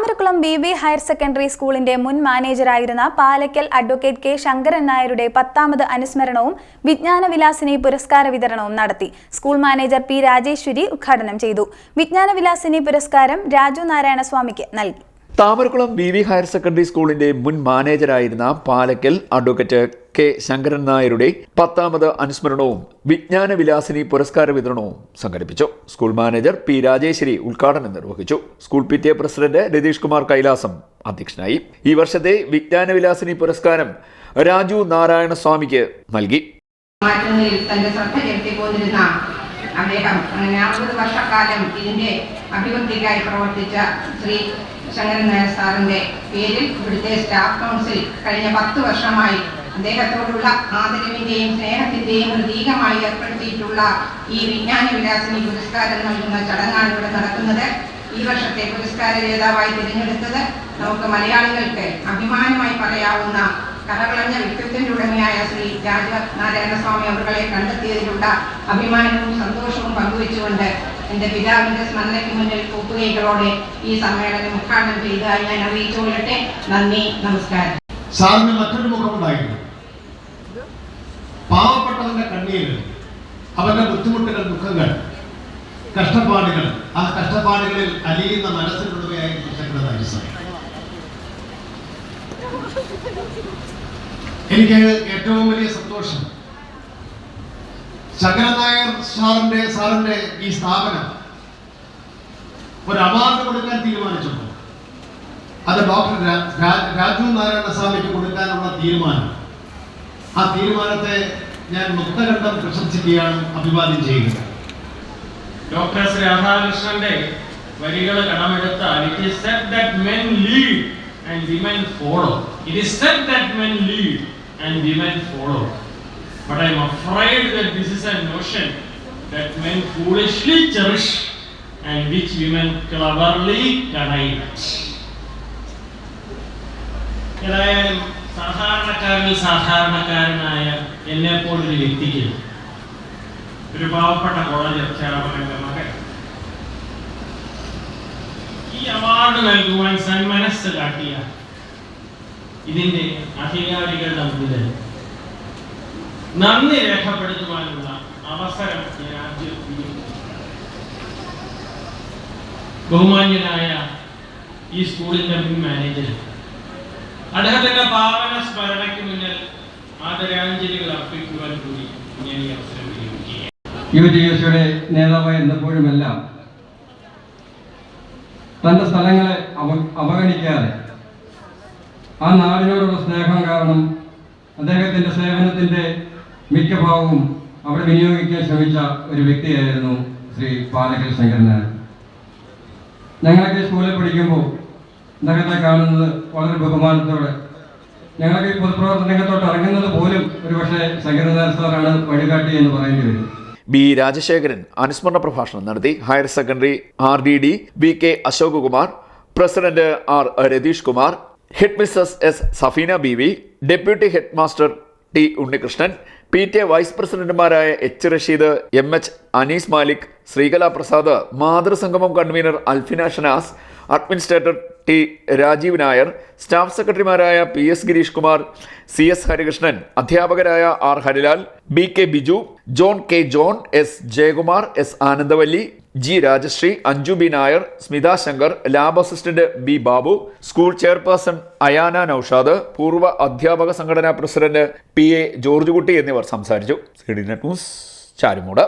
Thamarakulam B V higher secondary സ്കൂളിന്റെ മുൻ മാനേജറായിരുന്ന പാലക്കൽ അഡ്വക്കേറ്റ് കെ ശങ്കരൻ നായരുടെ പത്താമത് അനുസ്മരണവും വിജ്ഞാനവിലാസിനി പുരസ്കാര വിതരണവും നടത്തി. സ്കൂൾ മാനേജർ പി രാജേശ്വരി ഉദ്ഘാടനം ചെയ്തു. വിജ്ഞാനവിലാസിനി പുരസ്കാരം രാജു നാരായണ സ്വാമിക്ക് നൽകി. Thamarakulam B V higher secondary സ്കൂളിന്റെ മുൻ മാനേജരായിരുന്ന പാലക്കൽ അഡ്വക്കേറ്റ് കെ ശങ്കരൻ നായരുടെ പത്താമത് അനുസ്മരണവും വിജ്ഞാന വിലാസിനി പുരസ്കാര വിതരണവും സംഘടിപ്പിച്ചു. സ്കൂൾ മാനേജർ പി രാജേശ്വരി ഉദ്ഘാടനം നിർവഹിച്ചു. School P T A president Ratheesh Kumar Kailasam അധ്യക്ഷനായി. ഈ വർഷത്തെ വിജ്ഞാന വിലാസിനി പുരസ്കാരം രാജു നാരായണ സ്വാമിക്ക് നൽകി തന്റെ ശ്രദ്ധ അദ്ദേഹം വർഷക്കാലം ഇതിന്റെ അഭിവൃദ്ധിക്കായി പ്രവർത്തിച്ച ശ്രീ ശങ്കരൻ നായർ സാറിന്റെ പേരിൽ ഇവിടുത്തെ സ്റ്റാഫ് കൗൺസിൽ കഴിഞ്ഞ പത്ത് വർഷമായി അദ്ദേഹത്തോടുള്ള ആദരവിന്റെയും സ്നേഹത്തിന്റെയും പ്രതീകമായി ഏർപ്പെടുത്തിയിട്ടുള്ള ഈ വിജ്ഞാന വിലാസിനി പുരസ്കാരം നൽകുന്ന ചടങ്ങാണ് ഇവിടെ നടക്കുന്നത്. ഈ വർഷത്തെ പുരസ്കാര ജേതാവായി തിരഞ്ഞെടുത്തത് നമുക്ക് മലയാളികൾക്ക് അഭിമാനമായി പറയാവുന്ന കലകളഞ്ഞ വ്യക്തിത്വത്തിന്റെ ഉടമയായ ശ്രീ രാജ നാരായണസ്വാമി അവരുടെ കണ്ടെത്തിയതിലുള്ള അഭിമാനവും സന്തോഷവും പങ്കുവെച്ചുകൊണ്ട് എന്റെ പിതാവിന്റെ സ്മരണയ്ക്ക് മുന്നിൽ കൂപ്പുകൈകളോടെ ഈ സമ്മേളനം ഉദ്ഘാടനം ചെയ്തതായി ഞാൻ അറിയിച്ചുകൊള്ളട്ടെ. നന്ദി നമസ്കാരം. സാറിന് മറ്റൊരു മുഖമുണ്ടായിരുന്നു. പാവപ്പെട്ടവന്റെ കണ്ണീര്. അവന്റെ ബുദ്ധിമുട്ടുകൾ ദുഃഖങ്ങൾ കഷ്ടപ്പാടുകൾ. ആ കഷ്ടപ്പാടുകളിൽ അലിയുന്ന മനസ്സിലുള്ളവയായി ചക്രധാരി സാർ എനിക്ക് ഏറ്റവും വലിയ സന്തോഷം ശങ്കരൻ സാറിന്റെ സാറിന്റെ ഈ സ്ഥാപനം ഒരു അവാർഡ് കൊടുക്കാൻ തീരുമാനിച്ചപ്പോൾ. അത് ഡോക്ടർ രാജു നാരായണ സ്വാമിക്ക് കൊടുക്കാനുള്ള തീരുമാനം. ആ തീരുമാനത്തെ ഞാൻ മുക്തകണ്ഠം പ്രശംസിക്കുകയാണ് അഭിവാദ്യം ചെയ്യുന്നത്. ഡോക്ടർ ശ്രീ രാധാകൃഷ്ണന്റെ വരികൾ കടമെടുത്താൽ it is said that men lead and women follow it is said that men lead and women follow but I'm afraid that this is a notion that men foolishly cherish and which women cleverly connive ഏതായാലും സാധാരണക്കാരനിൽ സാധാരണക്കാരനായ എന്നെ പോലൊരു വ്യക്തിക്ക് ഒരു പാവപ്പെട്ട college അധ്യാപകന്റെ മകൻ ഈ അവാർഡ് നൽകുവാൻ സന്മനസ് കാട്ടിയ ഇതിന്റെ അധികാരികളുടെ മുന്നിൽ നന്ദി രേഖപ്പെടുത്തുവാനുള്ള അവസരം ഉപയോഗിക്കുന്നു. ബഹുമാന്യനായ ഈ സ്കൂളിന്റെ മുൻ മാനേജർ അദ്ദേഹത്തിന്റെ പാവന സ്മരണയ്ക്ക് മുന്നിൽ ആദരാഞ്ജലികൾ അർപ്പിക്കുവാൻ കൂടി ഞാൻ ഈ അവസരം വിനിയോഗിക്കുകയാണ്. യു ടി എസ് സിയുടെ നേതാവായി എന്നപ്പോഴുമെല്ലാം തന്റെ സ്ഥലങ്ങളെ അവ അവഗണിക്കാതെ ആ നാടിനോടുള്ള സ്നേഹം കാരണം അദ്ദേഹത്തിന്റെ സേവനത്തിന്റെ മിക്ക ഭാഗവും അവിടെ വിനിയോഗിക്കാൻ ശ്രമിച്ച ഒരു വ്യക്തിയായിരുന്നു ശ്രീ പാലക്കൽ ശങ്കരനാഥൻ ഞങ്ങളൊക്കെ സ്കൂളിൽ പഠിക്കുമ്പോൾ അദ്ദേഹത്തെ കാണുന്നത് വളരെ ബഹുമാനത്തോടെ. ഞങ്ങളൊക്കെ ഈ പൊതുപ്രവർത്തന രംഗത്തോട്ട് ഇറങ്ങുന്നത് പോലും ഒരുപക്ഷെ ശങ്കരനാഥൻ സാറാണ് വഴികാട്ടി എന്ന് പറയേണ്ടി വരും. ബി രാജശേഖരൻ അനുസ്മരണ പ്രഭാഷണം നടത്തി higher secondary R D D B K Ashok Kumar president R Ratheesh Kumar head Mrs S Safeena B V deputy head master T Unnikrishnan P T A vice പ്രസിഡന്റുമാരായ H Rasheed M H Anees Malik Sreekala Prasad മാതൃസംഗമം convener Alfina Shanas administrator T Rajeev Nair staff സെക്രട്ടറിമാരായ P S Gireesh Kumar C S Harikrishnan അധ്യാപകരായ R Harilal B K Biju John K John S Jayakumar S Anandavalli G Rajasree Anju B Nair Smitha Shankar lab assistant B Babu school chairperson Ayana Noushad പൂർവ അധ്യാപക സംഘടനാ president P A George കുട്ടി എന്നിവർ സംസാരിച്ചു. ചാരുമൂട്.